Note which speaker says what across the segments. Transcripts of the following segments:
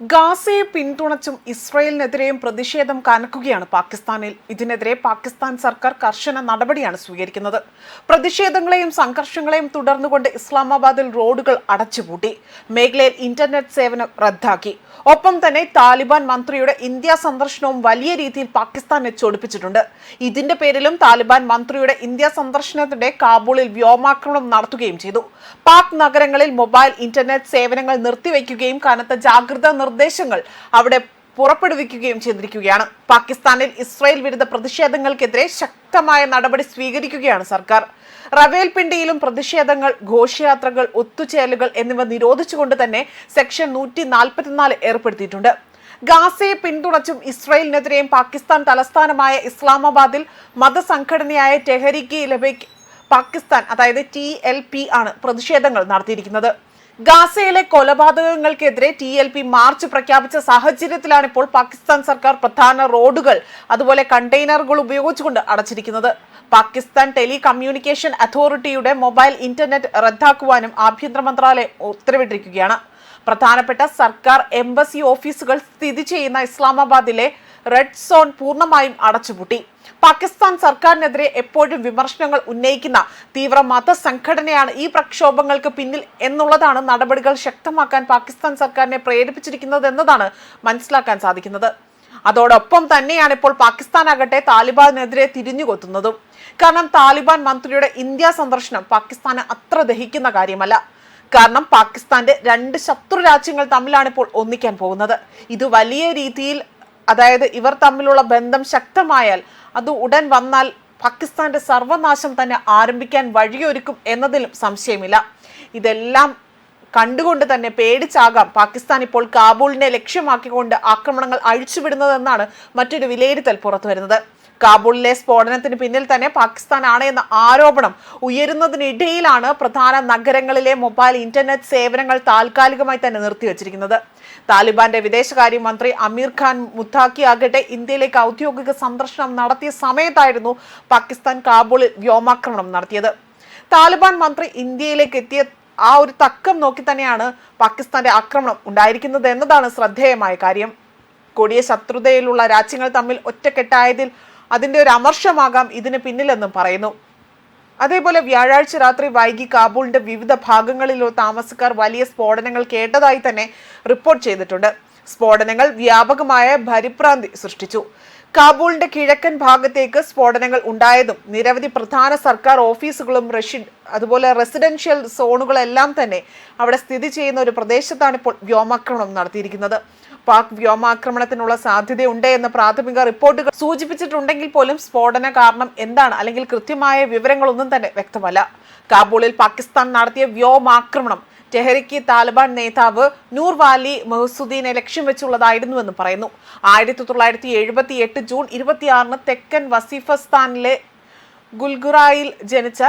Speaker 1: ഗാസയെ പിന്തുണച്ചും ഇസ്രയേലിനെതിരെയും പ്രതിഷേധം കനക്കുകയാണ് പാകിസ്ഥാനിൽ. ഇതിനെതിരെ പാകിസ്ഥാൻ സർക്കാർ കർശന നടപടിയാണ് സ്വീകരിക്കുന്നത്. പ്രതിഷേധങ്ങളെയും സംഘർഷങ്ങളെയും തുടർന്നുകൊണ്ട് ഇസ്ലാമാബാദിൽ റോഡുകൾ അടച്ചുപൂട്ടി. മേഖലയിൽ ഇന്റർനെറ്റ് സേവനം റദ്ദാക്കി. ഒപ്പം തന്നെ താലിബാൻ മന്ത്രിയുടെ ഇന്ത്യ സന്ദർശനവും വലിയ രീതിയിൽ പാകിസ്ഥാനെ ചൊടിപ്പിച്ചിട്ടുണ്ട് ഇതിന്റെ പേരിലും താലിബാൻ മന്ത്രിയുടെ ഇന്ത്യ സന്ദർശനത്തിന്റെ കാബൂളിൽ വ്യോമാക്രമണം നടത്തുകയും ചെയ്തു. പാക് നഗരങ്ങളിൽ മൊബൈൽ ഇന്റർനെറ്റ് സേവനങ്ങൾ നിർത്തിവെക്കുകയും കനത്ത ജാഗ്രതാ നിർദ്ദേശങ്ങൾ അവിടെ പുറപ്പെടുവിക്കുകയും ചെയ്തിരിക്കുകയാണ്. പാകിസ്ഥാനിൽ ഇസ്രായേൽ വിരുദ്ധ പ്രതിഷേധങ്ങൾക്കെതിരെ ശക്തമായ നടപടി സ്വീകരിക്കുകയാണ് സർക്കാർ. റവേൽപിണ്ടിയിലും പ്രതിഷേധങ്ങൾ ഘോഷയാത്രകൾ ഒത്തുചേരലുകൾ എന്നിവ നിരോധിച്ചുകൊണ്ട് തന്നെ സെക്ഷൻ നൂറ്റി നാൽപ്പത്തിനാല് ഏർപ്പെടുത്തിയിട്ടുണ്ട്. ഗാസയെ പിന്തുണച്ചും ഇസ്രായേലിനെതിരെയും പാകിസ്ഥാൻ തലസ്ഥാനമായ ഇസ്ലാമാബാദിൽ മതസംഘടനയായ ടെഹരിക്ക് ലബേക്ക് പാകിസ്ഥാൻ അതായത് ടി എൽ പി ആണ് പ്രതിഷേധങ്ങൾ നടത്തിയിരിക്കുന്നത്. ഗാസയിലെ കൊലപാതകങ്ങൾക്കെതിരെ ടി എൽ പി മാർച്ച് പ്രഖ്യാപിച്ച സാഹചര്യത്തിലാണ് ഇപ്പോൾ പാകിസ്ഥാൻ സർക്കാർ പ്രധാന റോഡുകൾ അതുപോലെ കണ്ടെയ്നറുകൾ ഉപയോഗിച്ചുകൊണ്ട് അടച്ചിരിക്കുന്നത്. പാകിസ്ഥാൻ ടെലി കമ്മ്യൂണിക്കേഷൻ അതോറിറ്റിയുടെ മൊബൈൽ ഇന്റർനെറ്റ് റദ്ദാക്കുവാനും ആഭ്യന്തര മന്ത്രാലയം ഉത്തരവിട്ടിരിക്കുകയാണ്. പ്രധാനപ്പെട്ട സർക്കാർ എംബസി ഓഫീസുകൾ സ്ഥിതി ചെയ്യുന്ന ഇസ്ലാമാബാദിലെ റെഡ് സോൺ പൂർണമായും അടച്ചുപൂട്ടി. പാകിസ്ഥാൻ സർക്കാരിനെതിരെ എപ്പോഴും വിമർശനങ്ങൾ ഉന്നയിക്കുന്ന തീവ്ര മത സംഘടനയാണ് ഈ പ്രക്ഷോഭങ്ങൾക്ക് പിന്നിൽ എന്നുള്ളതാണ് നടപടികൾ ശക്തമാക്കാൻ പാകിസ്ഥാൻ സർക്കാരിനെ പ്രേരിപ്പിച്ചിരിക്കുന്നത് എന്നതാണ് മനസ്സിലാക്കാൻ സാധിക്കുന്നത്. അതോടൊപ്പം തന്നെയാണ് ഇപ്പോൾ പാകിസ്ഥാൻ ആകട്ടെ താലിബാനെതിരെ തിരിഞ്ഞുകൊത്തുന്നതും. കാരണം താലിബാൻ മന്ത്രിയുടെ ഇന്ത്യ സന്ദർശനം പാകിസ്ഥാന് അത്ര ദഹിക്കുന്ന കാര്യമല്ല. കാരണം പാകിസ്ഥാന്റെ രണ്ട് ശത്രു രാജ്യങ്ങൾ തമ്മിലാണ് ഇപ്പോൾ ഒന്നിക്കാൻ പോകുന്നത്. ഇത് വലിയ രീതിയിൽ അതായത് ഇവർ തമ്മിലുള്ള ബന്ധം ശക്തമായാൽ അത് ഉടൻ വന്നാൽ പാകിസ്ഥാന്റെ സർവനാശം തന്നെ ആരംഭിക്കാൻ വഴിയൊരുക്കും എന്നതിലും സംശയമില്ല. ഇതെല്ലാം കണ്ടുകൊണ്ട് തന്നെ പേടിച്ചാകാം പാകിസ്ഥാൻ ഇപ്പോൾ കാബൂളിനെ ലക്ഷ്യമാക്കിക്കൊണ്ട് ആക്രമണങ്ങൾ അഴിച്ചുവിടുന്നതെന്നാണ് മറ്റൊരു വിലയിരുത്തൽ പുറത്തു വരുന്നത് കാബൂളിലെ സ്ഫോടനത്തിന് പിന്നിൽ തന്നെ പാകിസ്ഥാൻ ആണ് എന്ന ആരോപണം ഉയരുന്നതിനിടയിലാണ് പ്രധാന നഗരങ്ങളിലെ മൊബൈൽ ഇന്റർനെറ്റ് സേവനങ്ങൾ താൽക്കാലികമായി തന്നെ നിർത്തിവച്ചിരിക്കുന്നത്. താലിബാന്റെ വിദേശകാര്യമന്ത്രി അമീർ ഖാൻ മുത്താക്കി ആകട്ടെ ഇന്ത്യയിലേക്ക് ഔദ്യോഗിക സന്ദർശനം നടത്തിയ സമയത്തായിരുന്നു പാകിസ്ഥാൻ കാബൂളിൽ വ്യോമാക്രമണം നടത്തിയത്. താലിബാൻ മന്ത്രി ഇന്ത്യയിലേക്ക് എത്തിയ ആ ഒരു തക്കം നോക്കി തന്നെയാണ് പാകിസ്ഥാന്റെ ആക്രമണം ഉണ്ടായിരിക്കുന്നത് എന്നതാണ് ശ്രദ്ധേയമായ കാര്യം. കൊടിയ ശത്രുതയിലുള്ള രാജ്യങ്ങൾ തമ്മിൽ ഒറ്റക്കെട്ടായതിൽ അതിന്റെ ഒരു അമർഷമാകാം ഇതിന് പിന്നിലെന്നും പറയുന്നു. അതേപോലെ വ്യാഴാഴ്ച രാത്രി വൈകി കാബൂളിന്റെ വിവിധ ഭാഗങ്ങളിലോ താമസക്കാർ വലിയ സ്ഫോടനങ്ങൾ കേട്ടതായി തന്നെ റിപ്പോർട്ട് ചെയ്തിട്ടുണ്ട്. സ്ഫോടനങ്ങൾ വ്യാപകമായ പരിഭ്രാന്തി സൃഷ്ടിച്ചു. കാബൂളിന്റെ കിഴക്കൻ ഭാഗത്തേക്ക് സ്ഫോടനങ്ങൾ ഉണ്ടായതും നിരവധി പ്രധാന സർക്കാർ ഓഫീസുകളും റഷ്യൻ അതുപോലെ റെസിഡൻഷ്യൽ സോണുകളെല്ലാം തന്നെ അവിടെ സ്ഥിതി ചെയ്യുന്ന ഒരു പ്രദേശത്താണ് ഇപ്പോൾ വ്യോമാക്രമണം നടത്തിയിരിക്കുന്നത്. പാക് വ്യോമാക്രമണത്തിനുള്ള സാധ്യതയുണ്ട് എന്ന പ്രാഥമിക റിപ്പോർട്ടുകൾ സൂചിപ്പിച്ചിട്ടുണ്ടെങ്കിൽ പോലും സ്ഫോടന കാരണം എന്താണ്? അല്ലെങ്കിൽ കൃത്യമായ വിവരങ്ങളൊന്നും തന്നെ വ്യക്തമല്ല. കാബൂളിൽ പാകിസ്ഥാൻ നടത്തിയ വ്യോമാക്രമണം ടെഹരിക്ക് താലിബാൻ നേതാവ് നൂർ വാലി മെഹസുദ്ദീനെ ലക്ഷ്യം വെച്ചുള്ളതായിരുന്നുവെന്ന് പറയുന്നു. ആയിരത്തി തൊള്ളായിരത്തി എഴുപത്തി എട്ട് ജൂൺ ഇരുപത്തിയാറിന് തെക്കൻ വസീഫസ്ഥാനിലെ ഗുൽഗുറായിൽ ജനിച്ച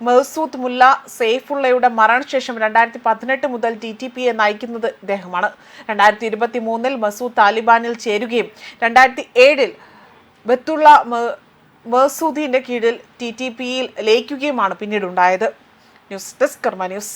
Speaker 1: മെഹസൂദ് മുല്ല സെയ്ഫുള്ളയുടെ മരണശേഷം രണ്ടായിരത്തി പതിനെട്ട് മുതൽ ടി ടി പിയെ നയിക്കുന്നത് ഇദ്ദേഹമാണ്. രണ്ടായിരത്തി ഇരുപത്തി മൂന്നിൽ മസൂദ് താലിബാനിൽ ചേരുകയും രണ്ടായിരത്തി ഏഴിൽ ബത്തുള്ള മെഹസൂദിന്റെ കീഴിൽ ടി ടി പിയിൽ ലയിക്കുകയുമാണ് പിന്നീടുണ്ടായത്. News desk Karma news.